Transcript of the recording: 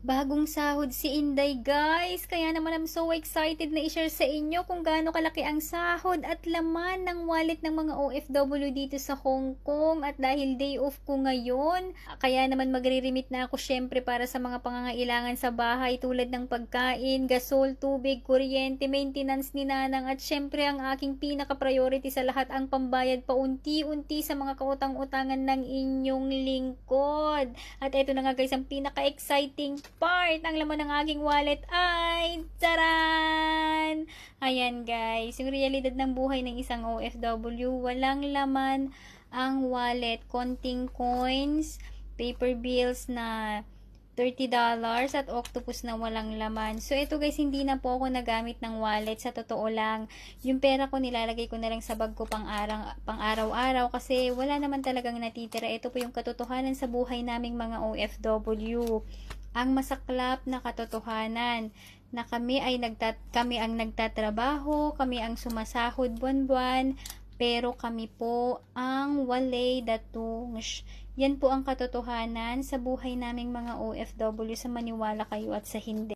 Bagong sahod si Inday guys, kaya naman I'm so excited na i-share sa inyo kung gaano kalaki ang sahod at laman ng wallet ng mga OFW dito sa Hong Kong. At dahil day off ko ngayon, kaya naman magre-remit na ako syempre para sa mga pangangailangan sa bahay tulad ng pagkain, gasol, tubig, kuryente, maintenance ni nanang. At syempre ang aking pinaka-priority sa lahat ang pambayad paunti-unti sa mga kautang-utangan ng inyong lingkod. At eto na nga guys, ang pinaka-exciting part. Ang laman ng aking wallet ay, taran! Ayan guys, yung realidad ng buhay ng isang OFW, walang laman ang wallet. Konting coins, paper bills na $30 at octopus na walang laman. So, ito guys, hindi na po ako nagamit ng wallet. Sa totoo lang, yung pera ko nilalagay ko na lang sa bag ko pang, araw-araw kasi wala naman talagang natitira. Ito po yung katotohanan sa buhay naming mga OFW. Ang masaklap na katotohanan na kami ay nagtat kami ang nagtatrabaho, kami ang sumasahod buwan-buwan, pero kami po ang walay datung. Yan po ang katotohanan sa buhay naming mga OFW sa maniwala kayo at sa hindi.